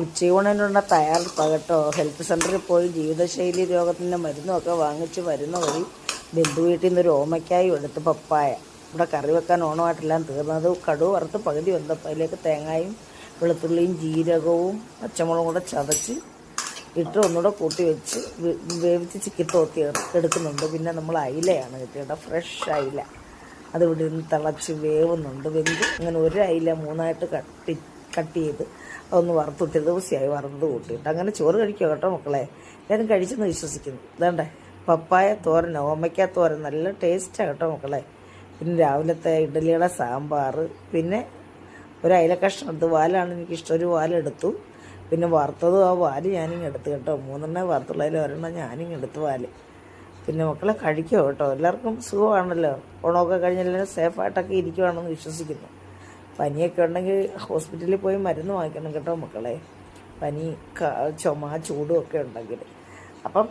ഉച്ചയൂണിനുള്ള തയ്യാറെടുപ്പാണ് കേട്ടോ. ഹെൽത്ത് സെന്ററിൽ പോയി ജീവിതശൈലി രോഗത്തിന്റെ മരുന്നൊക്കെ വാങ്ങിച്ച് വരുന്ന വഴി ബന്ധു വീട്ടിൽ നിന്ന് ഒരു ഓമയ്ക്കായും എടുത്ത് പപ്പായ. ഇവിടെ കറി വെക്കാൻ ഓണമായിട്ടെല്ലാം തീർന്നത് കടുവ് വറുത്ത് പകുതി വന്നപ്പോൾ അതിലേക്ക് തേങ്ങയും വെളുത്തുള്ളിയും ജീരകവും പച്ചമുളകും കൂടെ ചതച്ച് ഇട്ട് ഒന്നുകൂടെ കൂട്ടി വെച്ച് വേവിച്ച് ചിക്കി തോത്തി എടുക്കുന്നുണ്ട്. പിന്നെ നമ്മൾ അയിലയാണ് കിട്ടിയത് ഫ്രഷ് അയില. അത് ഇവിടെ നിന്ന് തിളച്ച് വേവുന്നുണ്ട്. വെന്ത് അങ്ങനെ ഒരു അയില മൂന്നായിട്ട് കട്ടി കട്ട് ചെയ്ത് അതൊന്ന് വറുത്തിട്ട് ദിവസമായി വറുത്ത് കൂട്ടിയിട്ട്. അങ്ങനെ ചോറ് കഴിക്കുക കേട്ടോ മക്കളെ. എല്ലാവരും കഴിച്ചെന്ന് വിശ്വസിക്കുന്നു. ഇതാണ്ടേ. പപ്പായ തോരൻ ഓമയ്ക്ക തോരൻ നല്ല ടേസ്റ്റാണ് കേട്ടോ മക്കളെ. പിന്നെ രാവിലത്തെ ഇഡ്ഡലിയുടെ സാമ്പാർ പിന്നെ ഒരു അയില കഷ്ണം എടുത്ത്. വാലാണ് എനിക്കിഷ്ടം. ഒരു വാലെടുത്തു. പിന്നെ വറുത്തതും ആ വാൽ ഞാനിങ്ങ് എടുത്തു കേട്ടോ. മൂന്നെണ്ണം വറുത്തുള്ളതിൽ ഒരെണ്ണം ഞാനിങ്ങ് എടുത്തു വാൽ. പിന്നെ മക്കളെ കഴിക്കുക കേട്ടോ. എല്ലാവർക്കും സുഖമാണല്ലോ. ഓണമൊക്കെ കഴിഞ്ഞ് എല്ലാവരും സേഫായിട്ടൊക്കെ ഇരിക്കുവാണെന്ന് വിശ്വസിക്കുന്നു. പനിയൊക്കെ ഉണ്ടെങ്കിൽ ഹോസ്പിറ്റലിൽ പോയി മരുന്ന് വാങ്ങിക്കണം കേട്ടോ മക്കളെ. പനി ചുമ ചൂടും ഒക്കെ ഉണ്ടെങ്കിൽ. അപ്പം